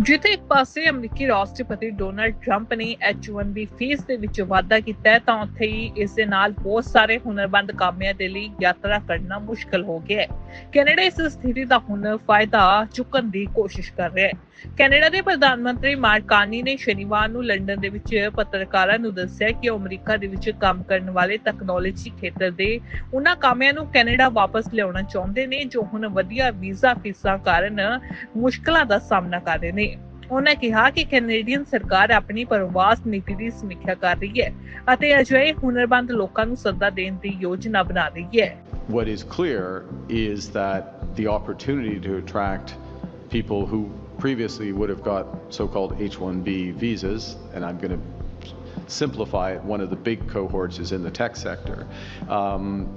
ਜਿੱਥੇ ਇੱਕ ਪਾਸੇ ਅਮਰੀਕੀ ਰਾਸ਼ਟਰਪਤੀ ਡੋਨਲਡ ਟਰੰਪ ਨੇ H1B ਫੀਸ ਦੇ ਵਿੱਚ ਵਾਧਾ ਕੀਤਾ ਹੈ, ਤਾਂ ਉੱਥੇ ਹੀ ਇਸ ਦੇ ਨਾਲ ਬਹੁਤ ਸਾਰੇ ਹੁਨਰਮੰਦ ਕਾਮਿਆਂ ਦੇ ਲਈ ਯਾਤਰਾ ਕਰਨਾ ਮੁਸ਼ਕਲ ਹੋ ਗਿਆ ਹੈ। ਕੈਨੇਡਾ ਇਸ ਸਥਿਤੀ ਦਾ ਹੁਣ ਫਾਇਦਾ ਚੁੱਕਣ ਦੀ ਕੋਸ਼ਿਸ਼ ਕਰ ਰਿਹਾ ਹੈ। ਕੈਨੇਡਾ ਦੇ ਪ੍ਰਧਾਨ ਮੰਤਰੀ ਮਾਰਕ ਕਾਰਨੀ ਨੇ ਸ਼ਨੀਵਾਰ ਨੂੰ ਲੰਡਨ ਦੇ ਵਿੱਚ ਪੱਤਰਕਾਰਾਂ ਨੂੰ ਦੱਸਿਆ ਕਿ ਉਹ ਅਮਰੀਕਾ ਦੇ ਵਿੱਚ ਕੰਮ ਕਰਨ ਵਾਲੇ ਟੈਕਨੋਲੋਜੀ ਖੇਤਰ ਦੇ ਉਹਨਾਂ ਕਾਮਿਆਂ ਨੂੰ ਕੈਨੇਡਾ ਵਾਪਸ ਲਿਆਉਣਾ ਚਾਹੁੰਦੇ ਨੇ, ਜੋ ਹੁਣ ਵਧੀਆ ਵੀਜ਼ਾ ਫੀਸਾਂ ਕਾਰਨ ਮੁਸ਼ਕਲਾਂ ਦਾ ਸਾਹਮਣਾ ਕਰ ਰਹੇ ਨੇ। ਉਹਨਾਂ ਕਿਹਾ ਕਿ ਕੈਨੇਡੀਅਨ ਸਰਕਾਰ ਆਪਣੀ ਪ੍ਰਵਾਸ ਨੀਤੀ ਦੀ ਸਮੀਖਿਆ ਕਰ ਰਹੀ ਹੈ ਅਤੇ ਅਜਿਹੇ ਹੁਨਰਮੰਦ ਲੋਕਾਂ ਨੂੰ ਸੱਦਾ ਦੇਣ ਦੀ ਯੋਜਨਾ ਬਣਾ ਰਹੀ ਹੈ What is clear is that the opportunity to attract people who previously would have got so-called H-1B visas, and I'm going to simplify it, one of the big cohorts is in the tech sector. Um,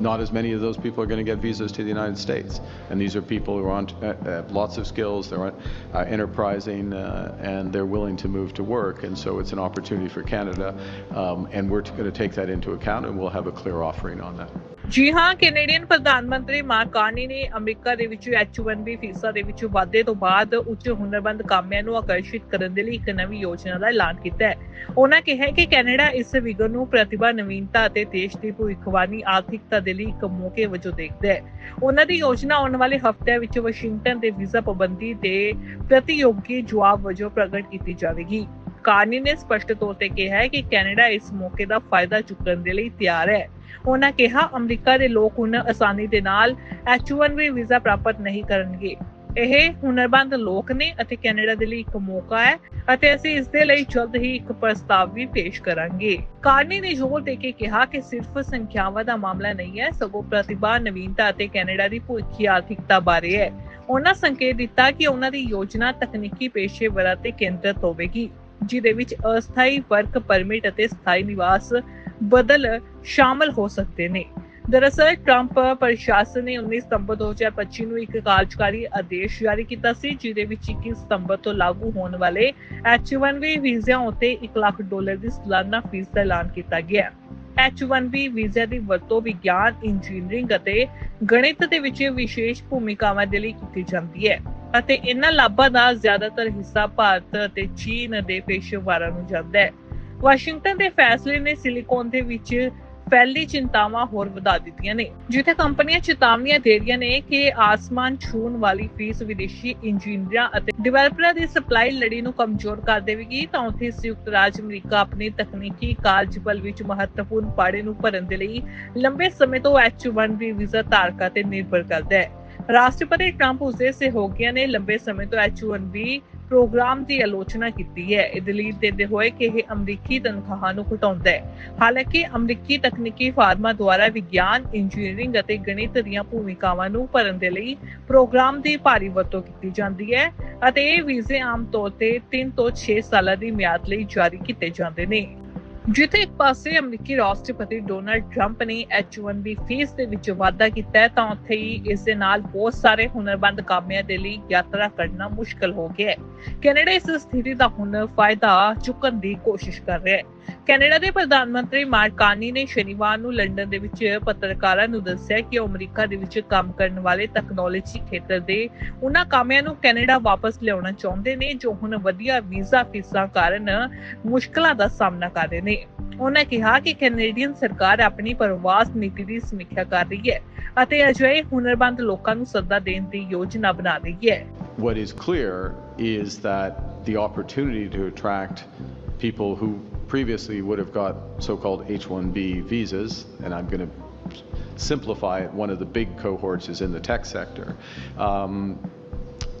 not as many of those people are going to get visas to the United States. And these are people who are on uh, uh, lots of skills, they're uh, enterprising, uh, and they're willing to move to work. And so it's an opportunity for Canada, um, and we're going to take that into account, and we'll have a clear offering on that. ਜੀ ਹਾਂ Canadian ਪ੍ਰਧਾਨ ਮੰਤਰੀ mark Carney ਨੇ America ਦੇ ਵਿੱਚ H1B ਫੀਸਾਂ ਦੇ ਵਿੱਚ ਵਾਧੇ ਤੋਂ ਬਾਅਦ ਉੱਚ ਹੁਨਰਮੰਦ ਕਾਮਿਆਂ ਨੂੰ ਆਕਰਸ਼ਿਤ ਕਰਨ ਦੇ ਲਈ ਇੱਕ ਨਵੀਂ ਯੋਜਨਾ ਦਾ ਐਲਾਨ ਕੀਤਾ ਹੈ। ਉਹਨਾਂ ਕਿਹਾ ਕਿ ਕੈਨੇਡਾ ਇਸ ਵਿਗਰ ਨੂੰ ਪ੍ਰਤਿਭਾ, ਨਵੀਨਤਾ ਅਤੇ ਦੇਸ਼ ਦੀ ਭਵਿੱਖਬਾਣੀ, ਆਰਥਿਕਤਾ ਦੇ ਲਈ ਇੱਕ ਮੌਕੇ ਵਜੋਂ ਦੇਖਦਾ ਹੈ। ਉਹਨਾਂ ਦੀ ਯੋਜਨਾ ਆਉਣ ਵਾਲੇ ਹਫ਼ਤਿਆਂ ਵਿੱਚ ਵਾਸ਼ਿੰਗਟਨ ਦੇ ਵੀਜ਼ਾ ਪਾਬੰਦੀ ਦੇ ਪ੍ਰਤੀਯੋਗੀ ਜਵਾਬ ਵਜੋਂ ਪ੍ਰਗਟ ਕੀਤੀ ਜਾਵੇਗੀ। ਕਾਰਨੀ ਨੇ ਸਪਸ਼ਟ ਤੌਰ ਤੇ ਕਿਹਾ ਹੈ ਕਿ ਕੈਨੇਡਾ ਇਸ ਮੌਕੇ ਦਾ ਫਾਇਦਾ ਚੁੱਕਣ ਦੇ ਲਈ ਤਿਆਰ ਹੈ। ਉਹਨਾਂ ਕਿਹਾ, ਅਮਰੀਕਾ ਦੇ ਲੋਕ ਹੁਣ ਆਸਾਨੀ ਦੇ ਨਾਲ H1B ਵੀਜ਼ਾ ਪ੍ਰਾਪਤ ਨਹੀਂ ਕਰਨਗੇ। ਇਹ ਹੁਨਰਮੰਦ ਲੋਕ ਨੇ ਅਤੇ ਕੈਨੇਡਾ ਦੇ ਲਈ ਇੱਕ ਮੌਕਾ ਹੈ ਅਤੇ ਅਸੀਂ ਇਸ ਦੇ ਲਈ ਜਲਦ ਹੀ ਇੱਕ ਪ੍ਰਸਤਾਵ ਵੀ ਪੇਸ਼ ਕਰਾਂਗੇ। ਕਾਰਨੀ ਨੇ ਜ਼ੋਰ ਦੇ ਕੇ ਕਿਹਾ ਕਿ ਸਿਰਫ ਸੰਖਿਆਵਾਂ ਦਾ ਮਾਮਲਾ ਨਹੀਂ ਹੈ, ਸਗੋਂ ਪ੍ਰਤਿਭਾ, ਨਵੀਨਤਾ ਅਤੇ ਕੈਨੇਡਾ ਦੀ ਭਵਿੱਖੀ ਆਰਥਿਕਤਾ ਬਾਰੇ ਹੈ। ਉਹਨਾਂ ਸੰਕੇਤ ਦਿੱਤਾ ਕਿ ਉਹਨਾਂ ਦੀ ਯੋਜਨਾ ਤਕਨੀਕੀ ਪੇਸ਼ੇਵਰਾਂ ਤੇ ਕੇਂਦਰਿਤ ਹੋਵੇਗੀ। ਜਿਹਦੇ ਵਿੱਚ ਅਸਥਾਈ ਵਰਕ ਪਰਮਿਟ ਅਤੇ ਸਥਾਈ ਨਿਵਾਸ ਬਦਲ ਸ਼ਾਮਲ ਹੋ ਸਕਦੇ ਨੇ। ਦਰਅਸਲ, ਟਰੰਪ ਪ੍ਰਸ਼ਾਸਨ ਨੇ 19 ਸਤੰਬਰ 2025 ਨੂੰ ਇੱਕ ਕਾਰਜਕਾਰੀ ਆਦੇਸ਼ ਜਾਰੀ ਕੀਤਾ ਸੀ, ਜਿਹਦੇ ਵਿੱਚ 21 ਸਤੰਬਰ ਤੋਂ ਲਾਗੂ ਹੋਣ ਵਾਲੇ H1B ਵੀਜ਼ਿਆਂ ਉੱਤੇ 1 ਲੱਖ ਡਾਲਰ ਦੀ ਸਾਲਾਨਾ ਫੀਸ ਦਾ ਐਲਾਨ ਕੀਤਾ ਗਿਆ। H1B ਵੀਜ਼ਾ ਦੀ ਵਰਤੋਂ ਵਿਗਿਆਨ, ਇੰਜੀਨੀਅਰਿੰਗ ਅਤੇ ਗਣਿਤ ਦੇ ਵਿੱਚ ਵਿਸ਼ੇਸ਼ ਭੂਮਿਕਾਵਾਂ ਦੇ ਲਈ ਕੀਤੀ ਜਾਂਦੀ ਹੈ ਅਤੇ ਇਹਨਾਂ ਲਾਭਾਂ ਦਾ ਜ਼ਿਆਦਾਤਰ ਹਿੱਸਾ ਭਾਰਤ ਅਤੇ ਚੀਨ ਦੇ ਪੇਸ਼ੇਵਰਾਂ ਨੂੰ ਜਾਂਦਾ ਹੈ। ਵਾਸ਼ਿੰਗਟਨ ਦੇ ਫੈਸਲੇ ਨੇ ਸਿਲੀਕੋਨ ਦੇ ਵਿੱਚ ਫੈਲੀ ਚਿੰਤਾਵਾਂ ਹੋਰ ਵਧਾ ਦਿੱਤੀਆਂ ਨੇ। ਜਿੱਥੇ ਕੰਪਨੀਆਂ ਚੇਤਾਵਨੀਆਂ ਦੇ ਰਹੀਆਂ ਨੇ ਕਿ ਆਸਮਾਨ ਛੂਣ ਵਾਲੀ ਫੀਸ ਵਿਦੇਸ਼ੀ ਇੰਜੀਨੀਅਰਾਂ ਅਤੇ ਡਿਵੈਲਪਰਾਂ ਦੀ ਸਪਲਾਈ ਲੜੀ ਨੂੰ ਕਮਜ਼ੋਰ ਕਰ ਦੇਵੇਗੀ, ਤਾਂ ਉੱਥੇ ਸੰਯੁਕਤ ਰਾਜ ਅਮਰੀਕਾ ਆਪਣੀ ਤਕਨੀਕੀ ਕਾਰਜਬਲ ਵਿੱਚ ਮਹੱਤਵਪੂਰਨ ਪਾੜੇ ਨੂੰ ਭਰਨ ਦੇ ਲਈ ਲੰਬੇ ਸਮੇਂ ਤੋਂ H1B ਵੀਜ਼ਾ ਧਾਰਕਾਂ ਤੇ ਨਿਰਭਰ ਕਰਦਾ ਹੈ। ਰਾਸ਼ਟਰਪਤੀ ਟਰੰਪ ਉਸਦੇ ਸਹਿਯੋਗੀਆਂ ਨੇ ਲੰਬੇ ਸਮੇਂ ਤੋਂ H1B ਪ੍ਰੋਗਰਾਮ ਦੀ ਆਲੋਚਨਾ ਕੀਤੀ ਹੈ। ਇਹ ਦਲੀਲ ਦਿੰਦੇ ਹੋਏ ਕਿ ਇਹ ਅਮਰੀਕੀ ਤਨਖਾਹਾਂ ਨੂੰ ਘਟਾਉਂਦਾ ਹੈ। ਹਾਲਾਂਕਿ ਅਮਰੀਕੀ ਤਕਨੀਕੀ ਫਾਰਮਾਂ ਦੁਆਰਾ ਵਿਗਿਆਨ, ਇੰਜੀਨੀਅਰਿੰਗ ਅਤੇ ਗਣਿਤ ਦੀਆਂ ਭੂਮਿਕਾਵਾਂ ਨੂੰ ਭਰਨ ਦੇ ਲਈ ਪ੍ਰੋਗਰਾਮ ਦੀ ਭਾਰੀ ਵਰਤੋਂ ਕੀਤੀ ਜਾਂਦੀ ਹੈ ਅਤੇ ਇਹ ਵੀਜ਼ੇ ਆਮ ਤੌਰ ਤੇ 3 ਤੋਂ 6 ਸਾਲਾਂ ਦੀ ਮਿਆਦ ਲਈ ਜਾਰੀ ਕੀਤੇ ਜਾਂਦੇ ਨੇ। ਜਿੱਥੇ ਇੱਕ ਪਾਸੇ ਅਮਰੀਕੀ ਰਾਸ਼ਟਰਪਤੀ ਡੋਨਲਡ ਟਰੰਪ ਨੇ H1B ਫੀਸ ਦੇ ਵਿੱਚ ਵਾਧਾ ਕੀਤਾ ਹੈ, ਤਾਂ ਉੱਥੇ ਹੀ ਇਸ ਦੇ ਨਾਲ ਬਹੁਤ ਸਾਰੇ ਹੁਨਰਮੰਦ ਕਾਮਿਆਂ ਦੇ ਲਈ ਯਾਤਰਾ ਕਰਨਾ ਮੁਸ਼ਕਲ ਹੋ ਗਿਆ ਹੈ। ਕੈਨੇਡਾ ਇਸ ਸਥਿਤੀ ਦਾ ਹੁਣ ਫਾਇਦਾ ਚੁੱਕਣ ਦੀ ਕੋਸ਼ਿਸ਼ ਕਰ ਰਿਹਾ ਹੈ। ਕੈਨੇਡਾ ਦੇ ਪ੍ਰਧਾਨ ਮੰਤਰੀ ਮਾਰਕ ਕਾਰਨੀ ਨੇ ਸ਼ਨੀਵਾਰ ਨੂੰ ਲੰਡਨ ਦੇ ਵਿੱਚ ਪੱਤਰਕਾਰਾਂ ਨੂੰ ਦੱਸਿਆ ਕਿ ਉਹ ਅਮਰੀਕਾ ਦੇ ਵਿੱਚ ਕੰਮ ਕਰਨ ਵਾਲੇ ਟੈਕਨੋਲੋਜੀ ਖੇਤਰ ਦੇ ਉਹਨਾਂ ਕਾਮਿਆਂ ਨੂੰ ਕੈਨੇਡਾ ਵਾਪਸ ਲਿਆਉਣਾ ਚਾਹੁੰਦੇ ਨੇ, ਜੋ ਹੁਣ ਵਧੀਆ ਵੀਜ਼ਾ ਫੀਸਾਂ ਕਾਰਨ ਮੁਸ਼ਕਲਾਂ ਦਾ ਸਾਹਮਣਾ ਕਰ ਰਹੇ ਨੇ। ਉਹਨਾਂ ਕਿਹਾ ਕਿ ਕੈਨੇਡੀਅਨ ਸਰਕਾਰ ਆਪਣੀ ਪ੍ਰਵਾਸ ਨੀਤੀ ਦੀ ਸਮੀਖਿਆ ਕਰ ਰਹੀ ਹੈ ਅਤੇ ਅਜਿਹੇ ਹੁਨਰਮੰਦ ਲੋਕਾਂ ਨੂੰ ਸੱਦਾ ਦੇਣ ਦੀ ਯੋਜਨਾ ਬਣਾ ਰਹੀ ਹੈ। What is clear is that the opportunity to attract people who previously would have got so-called H-1B visas, and I'm going to simplify it, one of the big cohorts is in the tech sector. Um,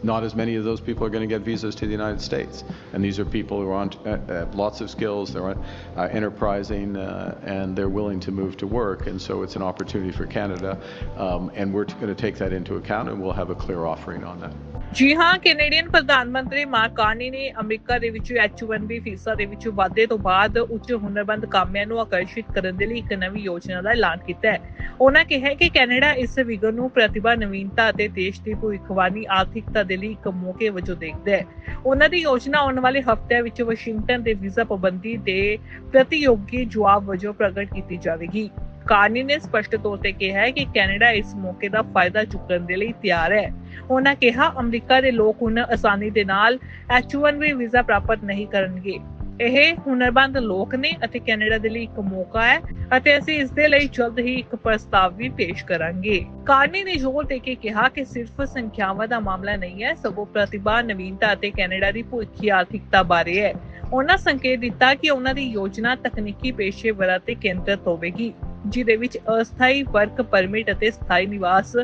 not as many of those people are going to get visas to the United States. And these are people who are on uh, uh, lots of skills, they're uh, enterprising, uh, and they're willing to move to work. And so it's an opportunity for Canada, um, and we're going to take that into account, and we'll have a clear offering on that. ਜੀ ਹਾਂ Canadian ਪ੍ਰਧਾਨ ਮੰਤਰੀ mark Carney ਨੇ America ਦੇ ਵਿੱਚ H1B ਫੀਸਾਂ ਦੇ ਵਿੱਚ ਵਾਧੇ ਤੋਂ ਬਾਅਦ ਉੱਚ ਹੁਨਰਮੰਦ ਕਾਮਿਆਂ ਨੂੰ ਆਕਰਸ਼ਿਤ ਕਰਨ ਦੇ ਲਈ ਇੱਕ ਨਵੀਂ ਯੋਜਨਾ ਦਾ ਐਲਾਨ ਕੀਤਾ ਹੈ ਉਹਨਾਂ ਕਿਹਾ ਕਿ ਕੈਨੇਡਾ ਇਸ ਵਿਗਰ ਨੂੰ ਪ੍ਰਤਿਭਾ ਨਵੀਨਤਾ ਅਤੇ ਦੇਸ਼ ਦੀ ਭਵਿੱਖਬਾਣੀ ਆਰਥਿਕਤਾ ਦੇ ਲਈ ਇੱਕ ਮੌਕੇ ਵਜੋਂ ਦੇਖਦਾ ਹੈ। ਉਹਨਾਂ ਦੀ ਯੋਜਨਾ ਆਉਣ ਵਾਲੇ ਹਫ਼ਤਿਆਂ ਵਿੱਚ ਵਾਸ਼ਿੰਗਟਨ ਦੇ ਵੀਜ਼ਾ ਪਾਬੰਦੀ ਦੇ ਪ੍ਰਤੀਯੋਗੀ ਜਵਾਬ ਵਜੋਂ ਪ੍ਰਗਟ ਕੀਤੀ ਜਾਵੇਗੀ। ਕਾਰਨੀ ਨੇ ਸਪਸ਼ਟ ਤੌਰ ਤੇ ਕਿਹਾ ਹੈ ਕਿ ਕੈਨੇਡਾ ਇਸ ਮੌਕੇ ਦਾ ਫਾਇਦਾ ਚੁੱਕਣ ਦੇ ਲਈ ਤਿਆਰ ਹੈ। ਉਹਨਾਂ ਕਿਹਾ, ਅਮਰੀਕਾ ਦੇ ਲੋਕ ਹੁਣ ਆਸਾਨੀ ਦੇ ਨਾਲ H1B ਵੀਜ਼ਾ ਪ੍ਰਾਪਤ ਨਹੀਂ ਕਰਨਗੇ। ਇਹ ਹੁਨਰਮੰਦ ਲੋਕ ਨੇ ਅਤੇ ਕੈਨੇਡਾ ਦੇ ਲਈ ਇੱਕ ਮੌਕਾ ਹੈ ਅਤੇ ਅਸੀਂ ਇਸ ਦੇ ਲਈ ਜਲਦ ਹੀ ਇੱਕ ਪ੍ਰਸਤਾਵ ਵੀ ਪੇਸ਼ ਕਰਾਂਗੇ। ਕਾਰਨੀ ਨੇ ਜ਼ੋਰ ਦੇ ਕੇ ਕਿਹਾ ਕਿ ਸਿਰਫ ਸੰਖਿਆਵਾਂ ਦਾ ਮਾਮਲਾ ਨਹੀਂ ਹੈ, ਸਗੋਂ ਪ੍ਰਤਿਭਾ, ਨਵੀਨਤਾ ਅਤੇ ਕੈਨੇਡਾ ਦੀ ਭਵਿੱਖੀ ਆਰਥਿਕਤਾ ਬਾਰੇ ਹੈ। ਉਹਨਾਂ ਸੰਕੇਤ ਦਿੱਤਾ ਕਿ ਉਹਨਾਂ ਦੀ ਯੋਜਨਾ ਤਕਨੀਕੀ ਪੇਸ਼ੇਵਰਾਂ ਤੇ ਕੇਂਦਰਿਤ ਹੋਵੇਗੀ, ਜਿਹਦੇ ਵਿੱਚ ਅਸਥਾਈ ਵਰਕ ਪਰਮਿਟ ਅਤੇ ਸਥਾਈ ਨਿਵਾਸ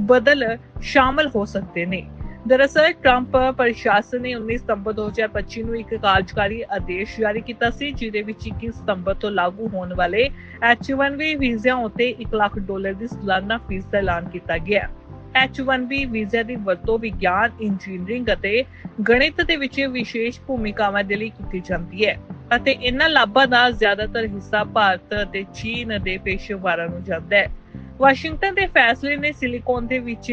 ਬਦਲ ਸ਼ਾਮਲ ਹੋ ਸਕਦੇ ਨੇ। ਦਰਅਸਲ ਟਰੰਪ ਪ੍ਰਸ਼ਾਸਨ ਨੇ 19 ਸਤੰਬਰ 2025 ਨੂੰ ਇੱਕ ਕਾਰਜਕਾਰੀ ਆਦੇਸ਼ ਜਾਰੀ ਕੀਤਾ ਸੀ ਜਿਹਦੇ ਵਿੱਚ 21 ਸਤੰਬਰ ਤੋਂ ਲਾਗੂ ਹੋਣ ਵਾਲੇ H1B ਵੀਜ਼ਿਆਂ ਉੱਤੇ 1 ਲੱਖ ਡਾਲਰ ਦੀ ਸਾਲਾਨਾ ਫੀਸ ਦਾ ਐਲਾਨ ਕੀਤਾ ਗਿਆ। H1B ਵੀਜ਼ਾ ਦੀ ਵਰਤੋਂ ਵਿਗਿਆਨ, ਇੰਜੀਨੀਅਰਿੰਗ ਅਤੇ ਗਣਿਤ ਦੇ ਵਿੱਚ ਵਿਸ਼ੇਸ਼ ਭੂਮਿਕਾਵਾਂ ਦੇ ਲਈ ਕੀਤੀ ਜਾਂਦੀ ਹੈ ਅਤੇ ਇਹਨਾਂ ਲਾਭਾਂ ਦਾ ਜ਼ਿਆਦਾਤਰ ਹਿੱਸਾ ਭਾਰਤ ਅਤੇ ਚੀਨ ਦੇ ਪੇਸ਼ੇਵਰਾਂ ਨੂੰ ਜਾਂਦਾ ਹੈ। ਵਾਸ਼ਿੰਗਟਨ ਦੇ ਫੈਸਲੇ ਨੇ ਸਿਲੀਕਨ ਦੇ ਵਿੱਚ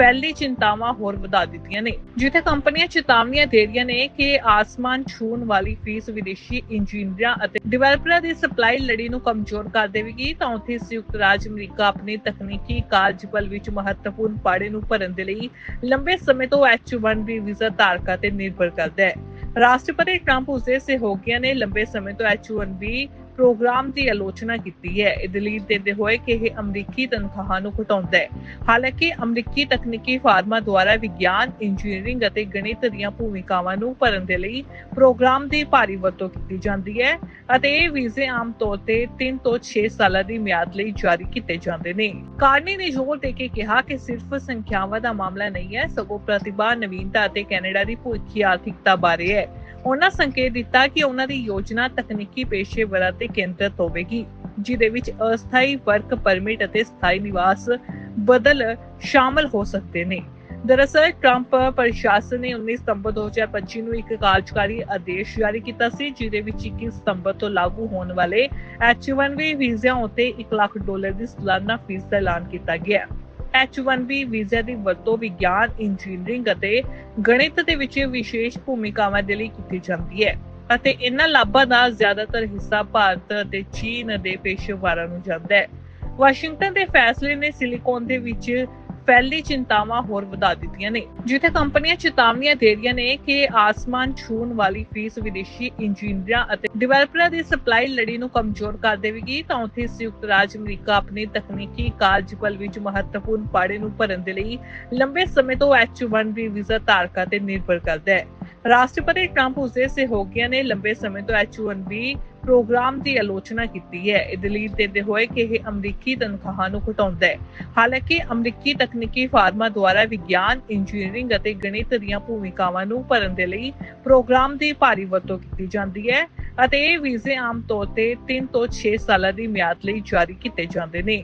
ਫੈਲੀ ਚਿੰਤਾਵਾਂ ਹੋਰ ਵਧਾ ਦਿੱਤੀਆਂ ਨੇ। ਜਿੱਥੇ ਕੰਪਨੀਆਂ ਚੇਤਾਵਨੀਆਂ ਦੇ ਰਹੀਆਂ ਨੇ ਕਿ ਆਸਮਾਨ ਛੂਣ ਵਾਲੀ ਫੀਸ ਵਿਦੇਸ਼ੀ ਇੰਜੀਨੀਅਰਾਂ ਅਤੇ ਡਿਵੈਲਪਰਾਂ ਦੀ ਸਪਲਾਈ ਲੜੀ ਨੂੰ ਕਮਜ਼ੋਰ ਕਰ ਦੇਵੇਗੀ, ਤਾਂ ਉੱਥੇ ਸੰਯੁਕਤ ਰਾਜ ਅਮਰੀਕਾ ਆਪਣੀ ਤਕਨੀਕੀ ਕਾਰਜਬਲ ਵਿੱਚ ਮਹੱਤਵਪੂਰਨ ਪਾੜੇ ਨੂੰ ਭਰਨ ਦੇ ਲਈ ਲੰਬੇ ਸਮੇਂ ਤੋਂ H1B ਵੀਜ਼ਾ ਧਾਰਕਾਂ ਤੇ ਨਿਰਭਰ ਕਰਦਾ ਹੈ। ਰਾਸ਼ਟਰਪਤੀ ਟਰੰਪ ਉਸਦੇ ਸਹਿਯੋਗੀਆਂ ਨੇ ਲੰਬੇ ਸਮੇਂ ਤੋਂ H1B ਪ੍ਰੋਗਰਾਮ ਦੀ ਆਲੋਚਨਾ ਕੀਤੀ ਹੈ। ਇਹ ਦਲੀਲ ਦਿੰਦੇ ਹੋਏ ਕਿ ਇਹ ਅਮਰੀਕੀ ਤਨਖਾਹਾਂ ਨੂੰ ਘਟਾਉਂਦਾ ਹੈ। ਹਾਲਾਂਕਿ ਅਮਰੀਕੀ ਤਕਨੀਕੀ ਫਾਰਮਾਂ ਦੁਆਰਾ ਵਿਗਿਆਨ, ਇੰਜੀਨੀਅਰਿੰਗ ਅਤੇ ਗਣਿਤ ਦੀਆਂ ਭੂਮਿਕਾਵਾਂ ਨੂੰ ਭਰਨ ਦੇ ਲਈ ਪ੍ਰੋਗਰਾਮ ਦੀ ਭਾਰੀ ਵਰਤੋਂ ਕੀਤੀ ਜਾਂਦੀ ਹੈ ਅਤੇ ਇਹ ਵੀਜ਼ੇ ਆਮ ਤੌਰ ਤੇ 3 ਤੋਂ 6 ਸਾਲਾਂ ਦੀ ਮਿਆਦ ਲਈ ਜਾਰੀ ਕੀਤੇ ਜਾਂਦੇ ਨੇ। ਕਾਰਨੀ ਨੇ ਜ਼ੋਰ ਦੇ ਕੇ ਕਿਹਾ ਕਿ ਸਿਰਫ ਸੰਖਿਆਵਾਂ ਦਾ ਮਾਮਲਾ ਨਹੀਂ ਹੈ, ਸਗੋਂ ਪ੍ਰਤਿਭਾ, ਨਵੀਨਤਾ ਅਤੇ ਕੈਨੇਡਾ ਦੀ ਭਵਿੱਖੀ ਆਰਥਿਕਤਾ ਬਾਰੇ ਹੈ। ਉਹਨਾਂ ਸੰਕੇਤ ਦਿੱਤਾ ਕਿ ਉਹਨਾਂ ਦੀ ਯੋਜਨਾ ਤਕਨੀਕੀ ਪੇਸ਼ੇਵਰਾਂ ਤੇ ਕੇਂਦਰਿਤ ਹੋਵੇਗੀ ਜਿਦੇ ਵਿੱਚ ਅਸਥਾਈ ਵਰਕ ਪਰਮਿਟ ਅਤੇ ਸਥਾਈ ਨਿਵਾਸ ਬਦਲ ਸ਼ਾਮਲ ਹੋ ਸਕਦੇ ਨੇ। ਦਰਅਸਲ, ਟਰੰਪ ਪ੍ਰਸ਼ਾਸਨ ਨੇ 19 ਸਤੰਬਰ 2025 ਨੂੰ ਇੱਕ ਕਾਰਜਕਾਰੀ ਆਦੇਸ਼ ਜਾਰੀ ਕੀਤਾ ਸੀ, ਜਿਹਦੇ ਵਿੱਚ 21 ਸਤੰਬਰ ਤੋਂ ਲਾਗੂ ਹੋਣ ਵਾਲੇ H1B ਵੀਜ਼ਿਆਂ ਉੱਤੇ 1 ਲੱਖ ਡਾਲਰ ਦੀ ਸਾਲਾਨਾ ਫੀਸ ਦਾ ਐਲਾਨ ਕੀਤਾ ਗਿਆ। H1B ਵੀਜ਼ਾ ਦੀ ਵਰਤੋਂ ਵਿਗਿਆਨ, ਇੰਜੀਨੀਅਰਿੰਗ ਅਤੇ ਗਣਿਤ ਦੇ ਵਿੱਚ ਵਿਸ਼ੇਸ਼ ਭੂਮਿਕਾਵਾਂ ਦੇ ਲਈ ਕੀਤੀ ਜਾਂਦੀ ਹੈ ਅਤੇ ਇਹਨਾਂ ਲਾਭਾਂ ਦਾ ਜ਼ਿਆਦਾਤਰ ਹਿੱਸਾ ਭਾਰਤ ਅਤੇ ਚੀਨ ਦੇ ਪੇਸ਼ੇਵਰਾਂ ਨੂੰ ਜਾਂਦਾ ਹੈ। ਵਾਸ਼ਿੰਗਟਨ ਦੇ ਫੈਸਲੇ ਨੇ ਸਿਲੀਕੋਨ ਦੇ ਵਿੱਚ ਫੈਲੀ ਚਿੰਤਾਵਾਂ ਹੋਰ ਵਧਾ ਦਿੱਤੀਆਂ ਨੇ। ਜਿੱਥੇ ਕੰਪਨੀਆਂ ਚੇਤਾਵਨੀਆਂ ਦੇ ਰਹੀਆਂ ਨੇ ਕਿ ਆਸਮਾਨ ਛੂਣ ਵਾਲੀ ਫੀਸ ਵਿਦੇਸ਼ੀ ਇੰਜੀਨੀਅਰਾਂ ਅਤੇ ਡਿਵੈਲਪਰਾਂ ਦੀ ਸਪਲਾਈ ਲੜੀ ਨੂੰ ਕਮਜ਼ੋਰ ਕਰ ਦੇਵੇਗੀ, ਤਾਂ ਉੱਥੇ ਸੰਯੁਕਤ ਰਾਜ ਅਮਰੀਕਾ ਆਪਣੀ ਤਕਨੀਕੀ ਕਾਰਜਬਲ ਵਿੱਚ ਮਹੱਤਵਪੂਰਨ ਪਾੜੇ ਨੂੰ ਭਰਨ ਦੇ ਲਈ ਲੰਬੇ ਸਮੇਂ ਤੋਂ H1B ਵੀਜ਼ਾ ਧਾਰਕਾਂ ਤੇ ਨਿਰਭਰ ਕਰਦਾ ਹੈ। ਰਾਸ਼ਟਰਪਤੀ ਟਰੰਪ ਉਸਦੇ ਸਹਿਯੋਗੀਆਂ ਨੇ ਲੰਬੇ ਸਮੇਂ ਤੋਂ H1B ਪ੍ਰੋਗਰਾਮ ਦੀ ਆਲੋਚਨਾ ਕੀਤੀ ਹੈ। ਇਹ ਦਲੀਲ ਦਿੰਦੇ ਹੋਏ ਕਿ ਇਹ ਅਮਰੀਕੀ ਤਨਖਾਹਾਂ ਨੂੰ ਘਟਾਉਂਦਾ ਹੈ। ਹਾਲਾਂਕਿ ਅਮਰੀਕੀ ਤਕਨੀਕੀ ਫਾਰਮਾਂ ਦੁਆਰਾ ਵਿਗਿਆਨ, ਇੰਜੀਨੀਅਰਿੰਗ ਅਤੇ ਗਣਿਤ ਦੀਆਂ ਭੂਮਿਕਾਵਾਂ ਨੂੰ ਭਰਨ ਦੇ ਲਈ ਪ੍ਰੋਗਰਾਮ ਦੀ ਭਾਰੀ ਵਰਤੋਂ ਕੀਤੀ ਜਾਂਦੀ ਹੈ ਅਤੇ ਇਹ ਵੀਜ਼ੇ ਆਮ ਤੌਰ ਤੇ 3 ਤੋਂ 6 ਸਾਲਾਂ ਦੀ ਮਿਆਦ ਲਈ ਜਾਰੀ ਕੀਤੇ ਜਾਂਦੇ ਨੇ।